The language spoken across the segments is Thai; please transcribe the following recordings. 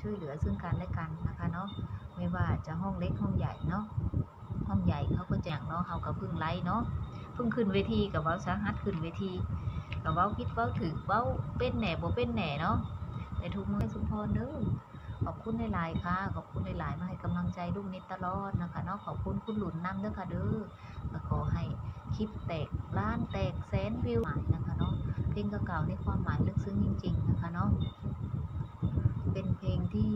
ช่วยเหลือซึ่งกันและกันนะคะเนาะไม่ว่าจะห้องเล็กห้องใหญ่เนาะห้องใหญ่เขาก็แจกเนาะเขาก็เพึ่งไล่เนาะพิ่งขึ้นเวทีกับเว้าสาหัสขึ้นเวทีกับเว้าคิดเว้าถือเว้าเป็นแหน่บ่เป็นแหน่เนาะแต่ทุกเมื้อสุนทรเด้อขอบคุณหลายค่ะ ขอบคุณหลายมาให้กำลังใจลูกนิดตลอดนะคะเนาะขอบคุณคุณหลุนน้ำเด้อค่ะเด้อก็ขอให้คลิปแตกล้านแตกแสนวิวหมายนะคะเนาะเพลงเก่าๆในความหมายลึกซึ้งจริง ๆ นะคะเนาะ เป็นเพลงที่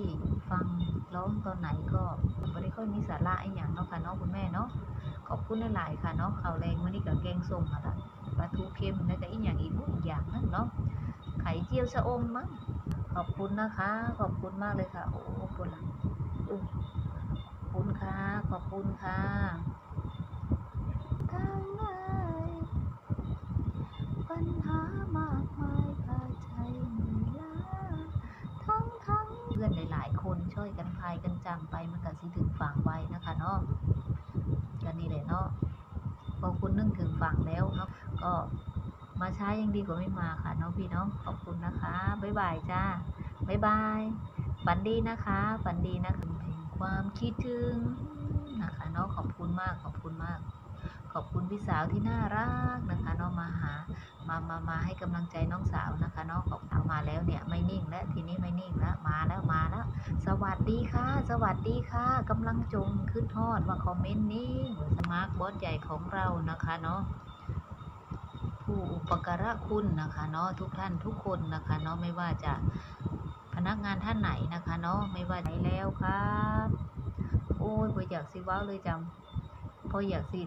ฟังร้องตอนไหนก็ไม่ได้ค่อยมีสาระไอ้อย่างเนาะค่ะเนาะคุณแม่เนาะขอบคุณหลายๆค่ะเนาะข่าวแรงวันนี้กับแกงส้มค่ะละปลาทูเค็มแล้วก็อีกอย่างอีกอีกอย่างนึงเนาะไข่เจียวชะอมมั้งขอบคุณนะคะ ขอบคุณมากเลยค่ะโอ้ปวดหลังอู้ขอบคุณค่ะ ขอบคุณค่ะทางไหนปัญหามากมายพาใจเหนื่อยล้า ทั้งทั้งเพื่อนหลาย ๆ คนช่วยกันพายกันจำไปมันก็สิถึงฝั่งไว้นะคะเนาะก็นี่แหละเนาะพอคุณนึกถึงฝั่งแล้วเนาะก็มาใช้ยังดีกว่าไม่มาค่ะเน้องพี่เนาะขอบคุณนะคะบ๊ายบายจ้าบ๊ายบายฝันดีนะคะฝันดีนะคะเพลงความคิดถึงนะคะเนาะขอบคุณมากขอบคุณมาก ขอบคุณพี่สาวที่น่ารักนะคะเนาะมาหามามามาให้กำลังใจน้องสาวนะคะเนาะขอบสาวมาแล้วเนี่ยไม่นิ่งแล้วทีนี้ไม่นิ่งแล้วมาแล้วมาแล้วสวัสดีค่ะ สวัสดีค่ะกำลังจงขึ้นทอดว่าคอมเมนต์นี้สมาร์ทบอสใหญ่ของเรานะคะเนาะผู้อุปการะคุณนะคะเนาะทุกท่านทุกคนนะคะเนาะไม่ว่าจะพนักงานท่านไหนนะคะเนาะไม่ว่าไหนแล้วครับ โอ้ยพออยากสิว้าเลยจำพออยากสิ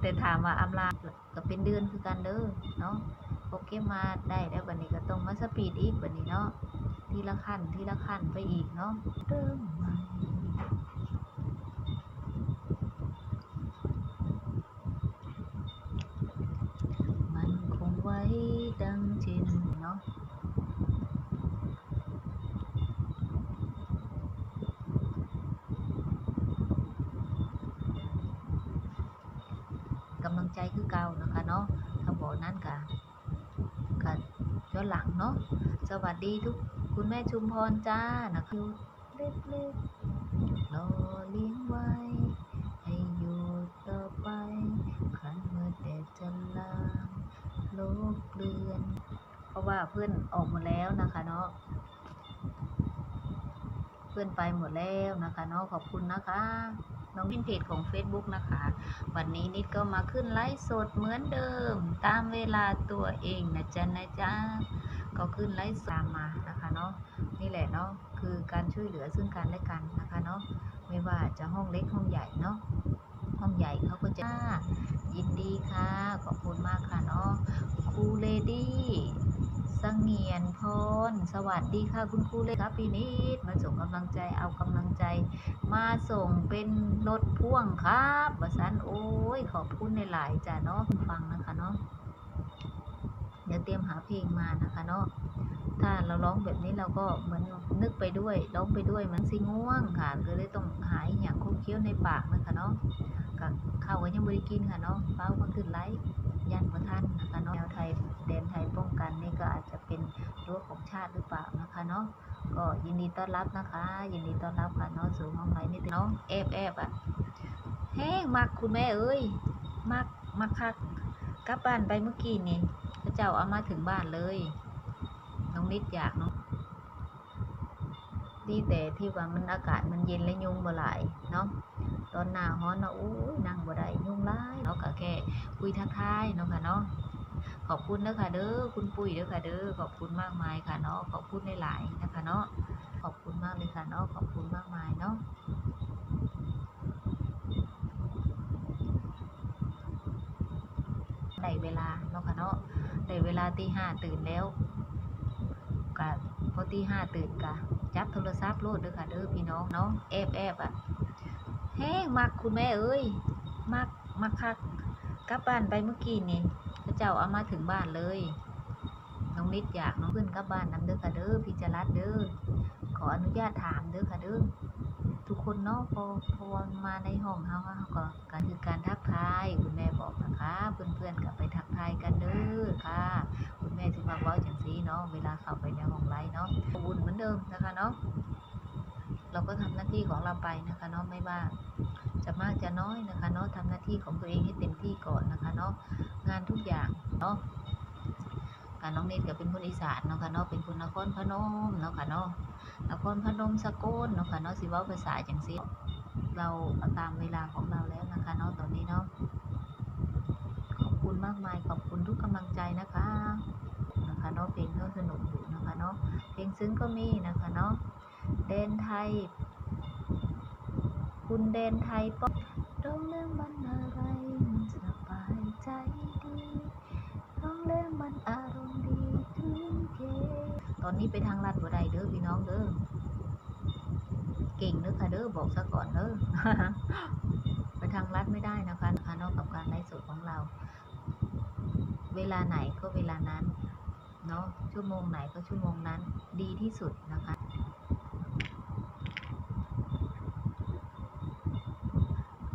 แต่ถามว่าอำลาก็เป็นเดือนคือกันเด้อเนาะโอเคมาได้แล้ววันนี้ก็ต้องมาสปีดอีกวันนี้เนาะทีละขั้นทีละขั้นไปอีกเนาะเริ่มใหม่มันคงไว้ดังเช่นเนาะกำลัง ใจคือเก่านะคะเนาะถ้าบอกนั้นกะกะย้อนหลังเนาะสวัสดีทุกคุณแม่ชุมพรจ้านะคะเล็กๆรอเลี้ยงไว้ ให้อยู่ต่อไปคันเมื่อแดดจะลาโลกเปลือน เพราะว่าเพื่อนออกหมดแล้วนะคะเนาะเพื่อนไปหมดแล้วนะคะเนาะขอบคุณนะคะ น้องพินเพจของ Facebook นะคะ วันนี้นิดก็มาขึ้นไลฟ์สดเหมือนเดิม ตามเวลาตัวเองนะจ๊ะนะจ๊ะก็ขึ้นไลฟ์ตามมานะคะเนาะนี่แหละเนาะคือการช่วยเหลือซึ่งกันและกันนะคะเนาะไม่ว่าจะห้องเล็กห้องใหญ่เนาะห้องใหญ่เขาก็จะยินดีค่ะขอบคุณมากค่ะเนาะครูเลดี้ สงเงียนพร สวัสดีค่ะคุณครูเลยครับพี่นิด มาส่งกำลังใจเอากำลังใจ มาส่งเป็นรถพ่วงครับวสันโอ้ยขอบคุณในหลายจ้ะเนาะฟังนะคะเนาะเดี๋ยวเตรียมหาเพลงมานะคะเนาะถ้าเราร้องแบบนี้เราก็เหมือนนึกไปด้วยร้องไปด้วยเหมันสิง่วงค่ะก็เลยต้องหายอย่างคมเคี้ยวในปากนะคะเนาะ กับข้าวก็ยังไม่ได้กินค่ะเนาะเป้าก็ขึ้นไลฟ์ยันประทันนะคะเนาะแนวไทยแดนไทยป้องกันนี่ก็อาจจะเป็นรั้วของชาติหรือเปล่านะคะเนาะก็ยินดีต้อนรับนะคะ ยินดีต้อนรับค่ะเนาะสู่ห้องไลฟ์นิดนึงเนาะแอบแอบอะแห้งมักคุณแม่เอ้ยมักมักคักกลับบ้านไปเมื่อกี้นี่พระเจ้าเอามาถึงบ้านเลยน้องนิดอยากเนาะดีแต่ที่ว่ามันอากาศมันเย็นและยุงบ่หลายเนาะ ตอนหน้าฮ้อนเนาะอู้ยนั่งบ่ได้ยุ่งหลายเนาะก็แค่คุยทักทายเนาะค่ะเนาะขอบคุณเด้อค่ะเด้อคุณปุ้ยเด้อค่ะเด้อขอบคุณมากมายค่ะเนาะขอบคุณหลายๆนะคะเนาะขอบคุณมากเลยค่ะเนาะขอบคุณมากมายเนาะได้เวลาเนาะค่ะเนาะได้เวลาตีห้าตื่นแล้วกะพอตีห้าตื่นกะจับโทรศัพท์โลดเด้อค่ะเด้อพี่น้องเนาะแอบแอบอะ แห้งมักคุณแม่เอ้ยมักมักคักกลับบ้านไปเมื่อกี้นี่พระเจ้าเอามาถึงบ้านเลย น้องนิดอยากน้องขึ้นกลับบ้านน้ำเด้อค่ะเด้อพี่จรัดเด้อขออนุญาตถามเด้อค่ะเด้อทุกคนเนาะพอพอมาในห้องเฮาเฮาก็การคือการทักทายคุณแม่บอกนะคะเพื่อนๆก็ไปทักทายกันเด้อค่ะ คุณแม่สิมาเว้าจังซี่เนาะเวลาเข้าไปในห้องไลน์เนาะวุ้นเดิมนะคะเนาะ เราก็ทำหน้าที่ของเราไปนะคะเนาะไม่ว่าจะมากจะน้อยนะคะเนาะทำหน้าที่ของตัวเองให้เต็มที่ก่อนนะคะเนาะงานทุกอย่างเนาะการน้องเนตก็เป็นคนอีสานเนาะค่ะเนาะเป็นคนนครพนมเนาะค่ะเนาะนครพนมสกลเนาะค่ะเนาะสิว้าภาษาจังซี่เราตามเวลาของเราแล้วนะคะเนาะตอนนี้เนาะขอบคุณมากมายขอบคุณทุกกำลังใจนะคะนะคะเนาะเพลงก็สนุกอยู่นะคะเนาะเพลงซึ้งก็มีนะคะเนาะ เดนไทย คุณเดนไทยป๊อปร้องเรื่องมันอะไรมันสบายใจดีร้องเรื่องมันอารมณ์ดีถึงเกตอนนี้ไปทางลัดบ่ได้เด้อพี่น้องเด้อเก่งเด้อค่ะเด้อบอกซะก่อนเด้อไปทางลัดไม่ได้นะคะนะคะนอกกับการไลฟ์สดของเรา เวลาไหนก็เวลานั้นเนาะชั่วโมงไหนก็ชั่วโมงนั้นดีที่สุดนะคะ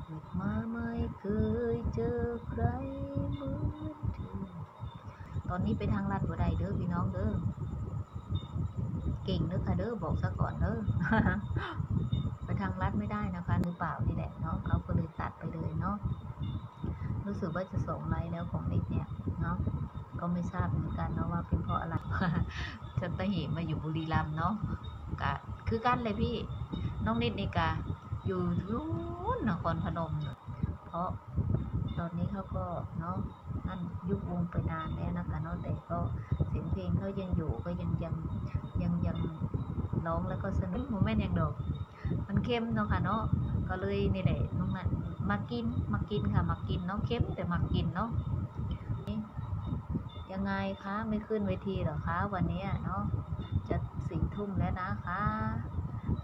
เกิดมาไม่เคย เจอใครเหมือนเธอตอนนี้ไปทางลัดบ่ได้เด้อพี่น้องเด้อเก่งเด้อค่ะเด้อบอกซะก่อนเด้อไปทางลัดไม่ได้นะคะหรือเปล่านี่แหละเนาะเขาก็เลยตัดไปเลยเนาะรู้สึกว่าจะส่งไลน์แล้วของนิดเนี่ยเนาะก็ไม่ทราบเหมือนกันเนาะว่าเป็นเพราะอะไรฉันตะหมมาอยู่บุรีรัมย์เนาะกะคือกันเลยพี่น้องนิดนี่กะอยู่นู้นนครพนม เพราะ ตอนนี้เขาก็เนาะนั่นยุบวงไปนานแล้วนะคะเนาะแต่ก็เสียงเพลงเขายังอยู่ก็ยังยังยังยังร้องแล้วก็สนุกโมเมนยังดอก มันเข้มเนาะค่ะเนาะก็เลยนี่แหละน้องนันมากินมากินค่ะมากินเนาะเข้มแต่มากินเนาะนี่ยังไงคะไม่ขึ้นเวทีหรอคะ วันนี้เนาะจะสี่ทุ่มแล้วนะคะ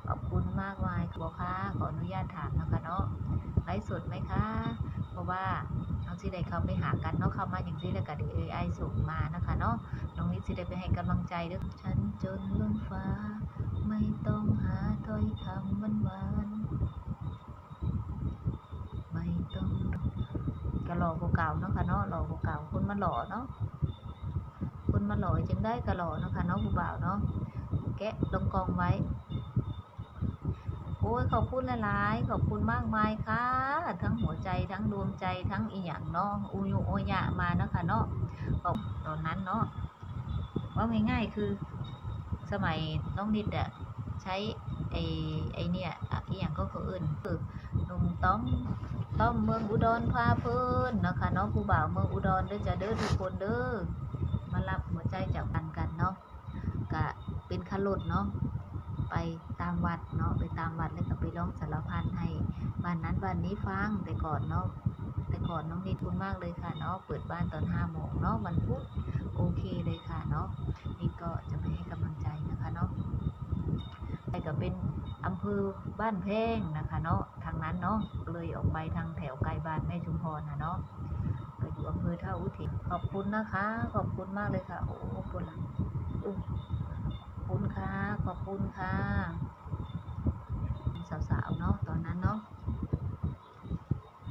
ขอบคุณมากมายบอค่ะขออนุญาตถามนะคะเนาะไลฟ์สดไหมคะ ว่าน้องสิได้เขาไปหากันเนาะเขามาอย่างที่แล้วก็เดี๋ยวเอไอส่งมานะคะเนาะน้องนิดสิได้ไปให้กำลังใจด้วยฉันจนล้นฟ้า ไม่ต้องหาถ้อยคำหวานหวานไม่ต้องก็หล่อกว่าเก่าเนาะค่ะเนาะหล่อกว่าเก่าคนมาหล่อเนาะคนมาหล่อจึงได้กะหล่อเนาะค่ะเนาะผู้บ่าวเนาะแกะลงกองไว้ อ้ยขอบคุณหลายๆขอบคุณมากมายค่ะ ทั้งหัวใจทั้งดวงใจทั้งอีหยังเนาะอุยโอยะมานะคะเนาะขอบตอนนั้นเนาะว่าง่ายๆคือสมัยน้องนิดอะใช้ไอ้ไอ้เนี่ยอีหยังก็เขาเอื่นคือหนุ่มต้อมต้อมเมืองอุดรพาเพิ่นนะคะเนาะผู้บ่าวเมืองอุดรเด้อจะเด้อทุกคนเด้อมารับหัวใจจากกันกันเนาะกะเป็นขลุดเนาะ ไปตามวัดเนาะไปตามวัดแล้วก็ไปร้องสารพันให้บ้านนั้นบ้านนี้ฟังแต่ก่อนเนาะแต่ก่อนน้องนิดคุณมากเลยค่ะเนาะเปิดบ้านตอนห้าโมงเนาะวันพุธโอเคเลยค่ะเนาะนี่ก็จะไปให้กำลังใจนะคะเนาะไปก็เป็นอำเภอบ้านแพงนะคะเนาะทางนั้นเนาะเลยออกไปทางแถวไกลบ้านแม่ชุมพรนะเนาะก็อยู่อำเภอท่าอุเทนขอบคุณนะคะ ขอบคุณมากเลยค่ะ โอ้ปวดหลังอ คุณค่ะ ขอบคุณค่ะ สาวๆเนาะตอนนั้นเนาะ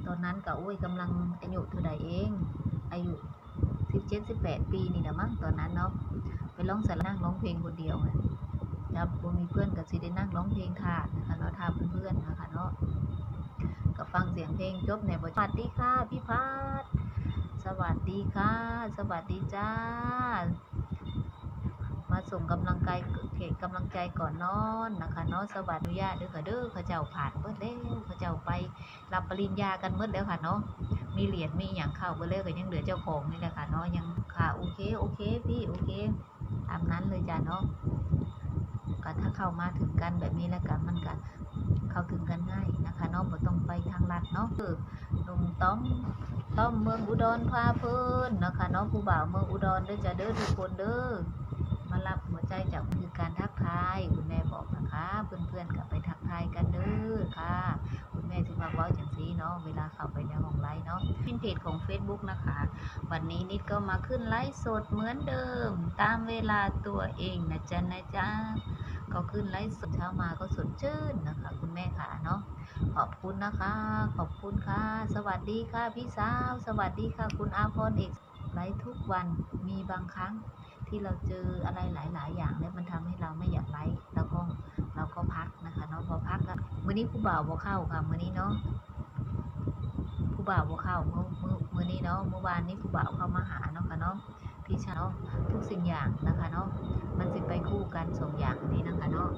ตอนนั้นก็อุ้ยกำลังอายุเท่าใดเอง อายุสิบเจ็ดสิบแปดปีนี่นะมั้งตอนนั้นเนาะไปร้องสารนั่งร้องเพลงคนเดียวไงแล้วบ่มีเพื่อนก็สิได้นั่งร้องเพลงค่ะนะคะเนาะทาเพื่อนๆนะคะเนาะก็ฟังเสียงเพลงจบในบทสวัสดีค่ะพี่พัดสวัสดีค่ะ สวัสดีจ้า ส่งกำลังใจเขตกำลังใจก่อนนอนนะคะเนาะสวัสดีญาติเด้อค่ะเด้อเขาเจ้าผ่านเบิดแล้วเขาเจ้าไปรับปริญญากันเบิดแล้วค่ะเนาะมีเหรียญมีอย่างเข้าเบิดแล้วก็ยังเหลือเจ้าของนี่แหละค่ะเนาะยังค่ะโอเคโอเคพี่โอเคตามนั้นเลยจ้ะเนาะก็ถ้าเข้ามาถึงกันแบบนี้แล้วกันมันก็เข้าถึงกันง่ายนะคะเนาะบ่ต้องไปทางลัดเนาะคือหนุ่มต้อมต้อมเมืองอุดรพาเพิ่นนะคะเนาะผู้บ่าวเมืองอุดรเด้อจ้ะเด้อทุกคนเด้อ มารับหัวใจจากคือการทักทายคุณแม่บอกนะคะ เพื่อนๆกลับไปทักทายกันเด้อค่ะ คุณแม่สิมาเว้าจังซีเนาะเวลาเข้าไปในห้องไลฟ์เนาะเป็นเพจของ Facebook นะคะ วันนี้นิดก็มาขึ้นไลฟ์สดเหมือนเดิม ตามเวลาตัวเองนะจ๊ะนะจ๊ะก็ขึ้นไลฟ์สดเช้ามาก็สดชื่นนะคะ คุณแม่ค่ะเนาะขอบคุณนะคะ ขอบคุณค่ะ สวัสดีค่ะพี่สาว สวัสดีค่ะ คุณอาพรเอกไลฟ์ทุกวันมีบางครั้ง ที่เราเจออะไรหลาย ๆ อย่างแล้วมันทำให้เราไม่อยากไลฟ์เราก็เราก็พักนะคะเนาะพอพักแล้วมื้อนี้ผู้บ่าวบ่เข้าค่ะมื้อนี้เนาะผู้บ่าวบ่เข้าเมื่อเมื่อนี้เนาะเมื่อวานนี้ผู้บ่าวเข้ามาหาเนาะค่ะเนาะพี่เช้าทุกสิ่งอย่างนะคะเนาะมันสิไปคู่กันสองอย่างนี้นะคะเนาะ